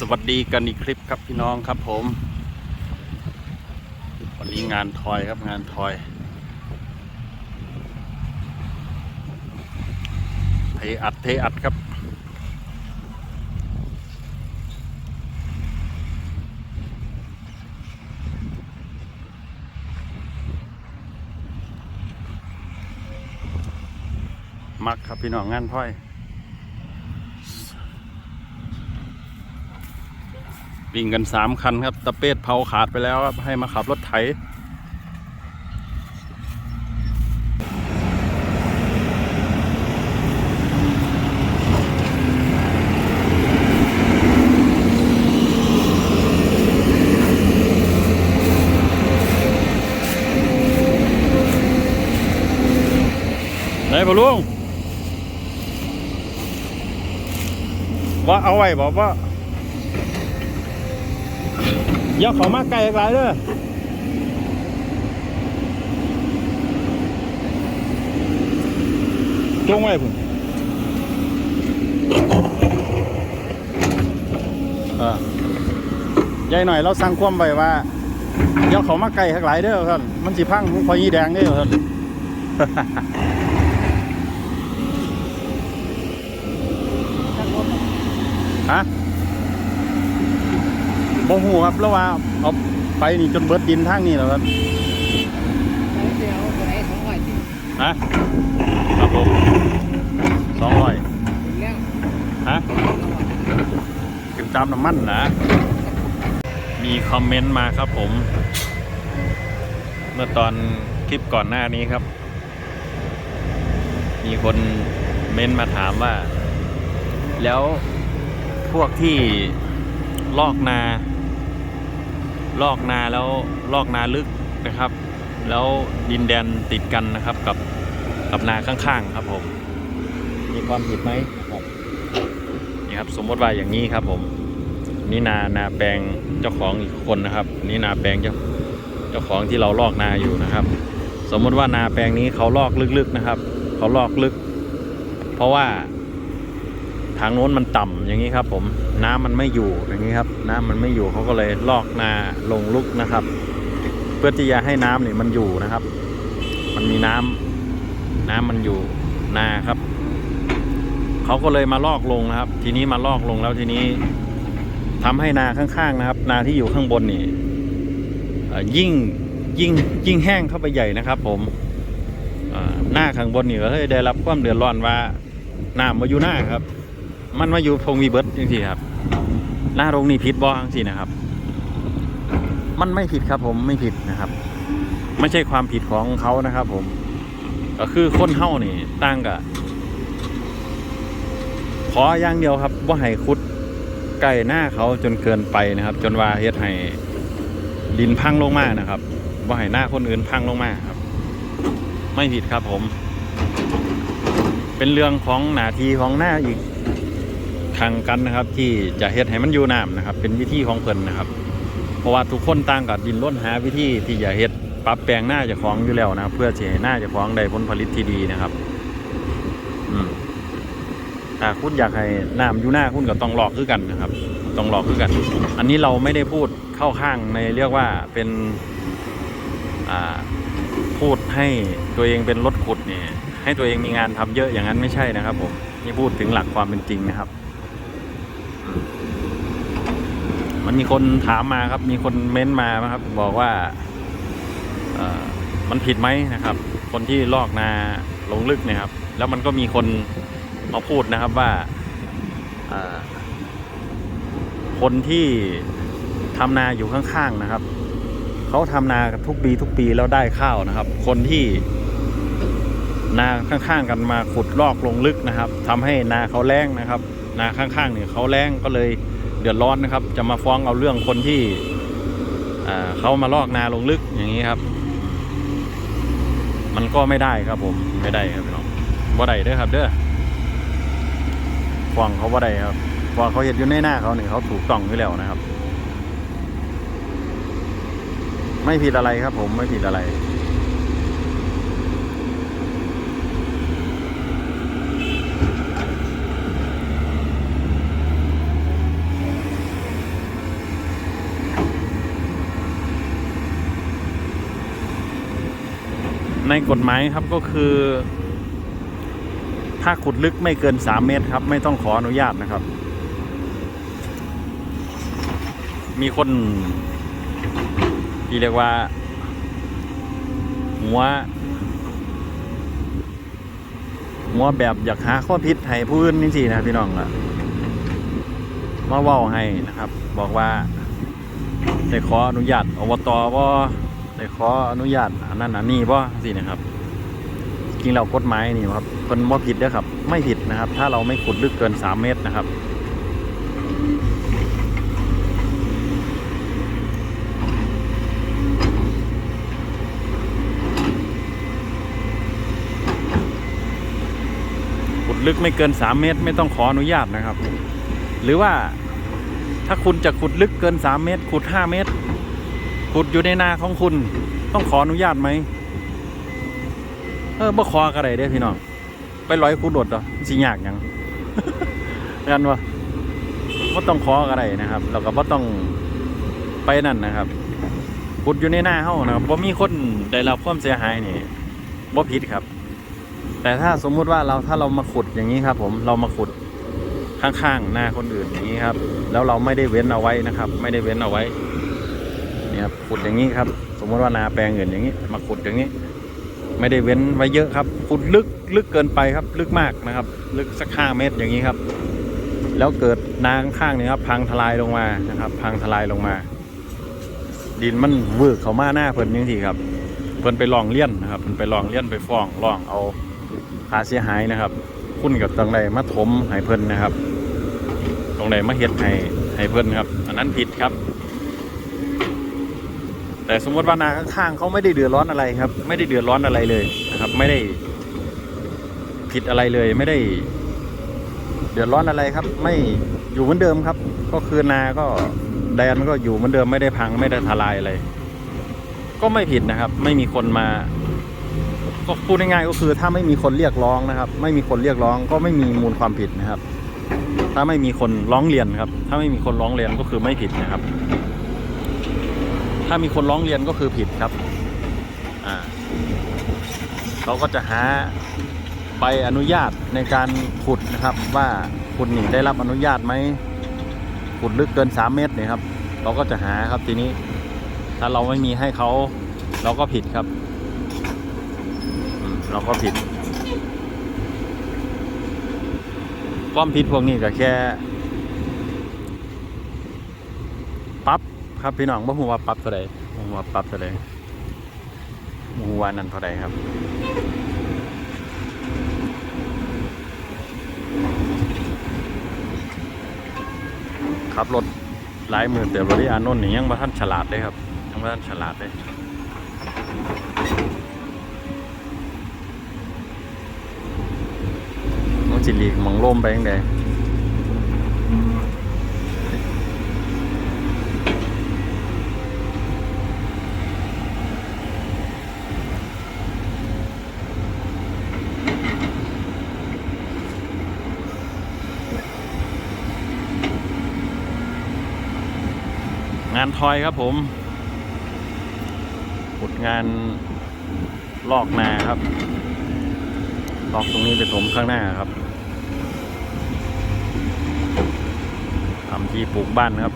สวัสดีกันอีกคลิปครับพี่น้องครับผม วันนี้งานทอยครับงานทอยเทอัดเทอัดครับมักครับพี่น้องงานทอย วิ่งกันสามคันครับตะเปดเผาขาดไปแล้วครับให้มาขับรถไถไหนพ่ลุงว่าเอาไว้บอกว่า อย่าเขอมาไกลหลายเด้อจงไว้พุ่นอ่ายายหน่อยเราสั่งความไว้ว่าอย่าเขามาไกลหลายเด้อท่านมันสิพังของพอยีแดงเด้อท่านฮะ บ่หูครับแล้วว่าเอาไปนี่จนเบิดดินทางนี้แล้วครับเดียวตัวไหนสองร้อยสิฮะครับผมสองร้อยฮะกินตามน้ำมันนะ มีคอมเมนต์มาครับผม เมื่อตอนคลิปก่อนหน้านี้ครับ มีคนเม้นมาถามว่า แล้วพวกที่ลอกนา ลอกนาแล้วลอกนาลึกนะครับ แล้วดินแดนติดกันนะครับกับกับนาข้างๆครับผม มีความผิดไหมครับนี่ครับสมมติว่าอย่างนี้ครับผมนี่นานาแปลงเจ้าของอีกคนนะครับ นี่นาแปลงเจ้าเจ้าของที่เราลอกนาอยู่นะครับ สมมติว่านาแปลงนี้เขาลอกลึกๆนะครับ เขาลอกลึก เพราะว่า ทางโน้นมันต่ำอย่างนี้ครับ ผมน้ำมันไม่อยู่อย่างนี้ครับ น้ำมันไม่อยู่เขาก็เลยลอกนาลงลึกนะครับ เพื่อที่จะให้น้ำเนี่ยมันอยู่นะครับ มันมีน้ำน้ำมันอยู่นาครับเขาก็เลยมาลอกลงนะครับ ทีนี้มาลอกลงแล้วทีนี้ทำให้นาข้างๆนะครับ นาที่อยู่ข้างบนนี่ยิ่งยิ่งยิ่งแห้งเข้าไปใหญ่นะครับ ผมหน้าข้างบนนี่ก็เลยได้รับความเดือดร้อนว่าน้ำมาอยู่หน้าครับ มันมาอยู่พงมีเบิร์ดจริงๆครับหน้าโรงนี่ผิดบ่จังสินะครับ มันไม่ผิดครับผมไม่ผิดนะครับ ไม่ใช่ความผิดของเขานะครับผม ก็คือคนเฮ้านี่ตั้งกับขออย่างเดียวครับว่าให้คุดใกล้หน้าเขาจนเกินไปนะครับ จนว่าเฮ็ดให้ดินพังลงมานะครับว่าให้หน้าคนอื่นพังลงมาครับ ไม่ผิดครับผม เป็นเรื่องของหน้าที่ของหน้าอีก ทางกันนะครับ ที่จะเฮ็ดให้มันอยู่น้ำนะครับ เป็นวิธีของเพิ่นนะครับ เพราะว่าทุกคนต่างกับดินล้นหาวิธีที่จะเฮ็ดปรับแปลงหน้าจะของอยู่แล้วนะเพื่อจะให้หน้าจะของได้ผลผลิตที่ดีนะครับ อืมถ้าคุณอยากให้น้ำอยู่หน้าคุณก็ต้องหลอกคือกันนะครับ ต้องหลอกคือกัน อันนี้เราไม่ได้พูดเข้าข้างในเรียกว่าเป็นพูดให้ตัวเองเป็นรถขุดเนี่ยให้ตัวเองมีงานทำเยอะอย่างนั้นไม่ใช่นะครับผมนี่พูดถึงหลักความเป็นจริงนะครับอืม มันมีคนถามมาครับ มีคนเม้นมานะครับ บอกว่าเอ่อมันผิดไหมนะครับ คนที่ลอกนาลงลึกเนี่ยครับ แล้วมันก็มีคนมาพูดนะครับว่าคนที่ทำนาอยู่ข้างๆนะครับเขาทำนากันทุกปีทุกปีแล้วได้ข้าวนะครับ คนที่นาข้างๆกันมาขุดลอกลงลึกนะครับทำให้นาเขาแล้งนะครับ นาข้างๆเนี่ยเขาแล้งก็เลย เดือดร้อนนะครับ จะมาฟ้องเอาเรื่องคนที่เขามาลอกนาลงลึกอย่างนี้ครับ มันก็ไม่ได้ครับผมไม่ได้ครับพี่น้องบ่ได้เด้อครับ เด้อฟังเขาว่าได้ครับเพราะเขาเห็นอยู่ในหน้าเขาเนี่ยเขาถูกต้องอยู่แล้วนะครับ ไม่ผิดอะไรครับผมไม่ผิดอะไร ในกฎหมายครับก็คือ ถ้าขุดลึกไม่เกิน 3 เมตรครับ ไม่ต้องขออนุญาตนะครับ มีคน ที่เรียกว่า หัว หัวแบบอยากหาข้อพิษให้ผู้อื่นนี่สินะพี่น้องล่ะมาว้าให้นะครับ บอกว่าได้ขออนุญาตอบตบ่า ได้ขออนุญาตอันนั้นอันนี้บ่สินะครับ จริงเรากฎหมายนี่ครับเพิ่นบ่ผิดเด้อครับ ไม่ผิดนะครับ ถ้าเราไม่ขุดลึกเกิน3เมตรนะครับขุดลึกไม่เกิน 3 เมตร ไม่ต้องขออนุญาตนะครับ หรือว่าถ้าคุณจะขุดลึกเกิน 3 เมตร ขุด 5 เมตร ขุดอยู่ในนาของคุณ ต้องขออนุญาตไหมเออบ่ขอก็ได้เด้พี่น้องไปร้อยคูดดเหรอสิยากยังกันวะบ่ต้องขอก็ได้นะครับแล้วก็บ่ต้องไปนั่นนะครับขุดอยู่ในหน้าเฮานะครับบ่มีคนได้รับความเสียหายนี่บ่ผิดครับ แต่ถ้าสมมุติว่าเราถ้าเรามาขุดอย่างนี้ครับ ผมเรามาขุดข้างๆหน้าคนอื่นอย่างนี้ครับ แล้วเราไม่ได้เว้นเอาไว้นะครับ ไม่ได้เว้นเอาไว้ นี่ครับขุดอย่างนี้ครับ สมมติว่านาแปลงอื่นอย่างนี้ มาขุดอย่างนี้ ไม่ได้เว้นไว้เยอะครับขุดลึกลึกเกินไปครับ ลึกมากนะครับ ลึกสักห้าเมตรอย่างนี้ครับ แล้วเกิดนาข้างๆนี่ครับ พังทลายลงมานะครับ พังทลายลงมา ดินมันวืกเขามาหน้าเพิ่นยังทีครับ เพิ่นไปลองเลี้ยนนะครับเพิ่นไปลองเลี้ยนไปฟ้องร้องเอาค่าเสียหายนะครับ คุณกับตรงใดมาถมให้เพิ่นนะครับ ตรงใดมาเฮ็ดให้ให้เพิ่นครับ อันนั้นผิดครับ แต่สมมติว่านาข้างๆเขาไม่ได้เดือดร้อนอะไรครับ ไม่ได้เดือดร้อนอะไรเลยนะครับ ไม่ได้ผิดอะไรเลยไม่ได้ เดือดร้อนอะไรครับ ไม่อยู่เหมือนเดิมครับ ก็คือนาก็แดนก็อยู่เหมือนเดิมไม่ได้พังไม่ได้ทลายอะไรก็ไม่ผิดนะครับ ไม่มีคนมา ก็พูดง่ายๆก็คือ ถ้าไม่มีคนเรียกร้องนะครับ ไม่มีคนเรียกร้องก็ไม่มีมูลความผิดนะครับ ถ้าไม่มีคนร้องเรียนครับ ถ้าไม่มีคนร้องเรียนก็คือไม่ผิดนะครับ ถ้ามีคนร้องเรียนก็คือผิดครับอ่าเขาก็จะหาใบอนุญาตในการขุดนะครับว่าคุณนี่ได้รับอนุญาตไหมขุดลึกเกิน 3 เมตรเนี่ยครับ เราก็จะหาครับทีนี้ ถ้าเราไม่มีให้เขาเราก็ผิดครับเราก็ผิดความผิดพวกนี้ก็แค่ปรั๊บ ครับพี่น้องบ่ฮู้ว่าปรั๊บเท่าใดบ่ฮู้ว่าปรั๊บเท่าใดบ่ฮู้ว่านั่นเท่าใดครับขับรถหลายหมื่นแต่บริอานนท์นี่ยังบ่ทันฉลาดเลยครับยังบ่ทันฉลาดเลยมันสิหลีกมองลมไปยังไงานทอยครับผมขุดงานลอกนาครับ ลอกตรงนี้ไปถมข้างหน้าครับทำที่ปลูกบ้านครับ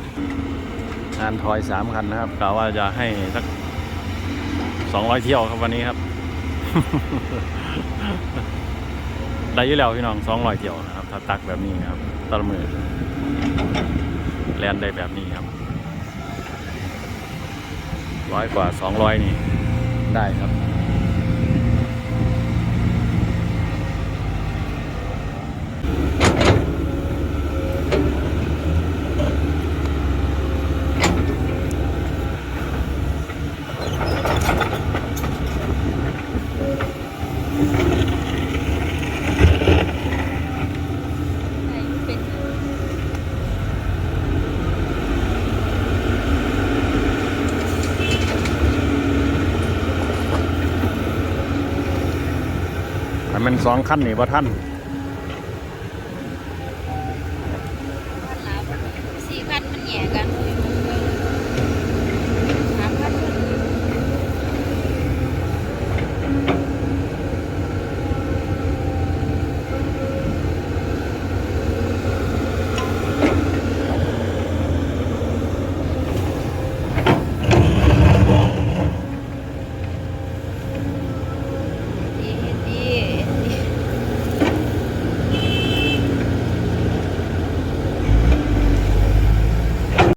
งานทอยสามคันนะครับกล่าวว่าจะให้สักสองร้อยเที่ยวครับวันนี้ครับ ได้ยี่แล้วพี่น้องสองร้อยเที่ยวนะครับ ถ้าตักแบบนี้นะครับตละมือแลนได้แบบนี้ครับ ร้อยกว่าสองร้อยนี่ได้ครับ มันสองขั้นนี่ว่าท่านพันลาวสี่พันมันแหย่กัน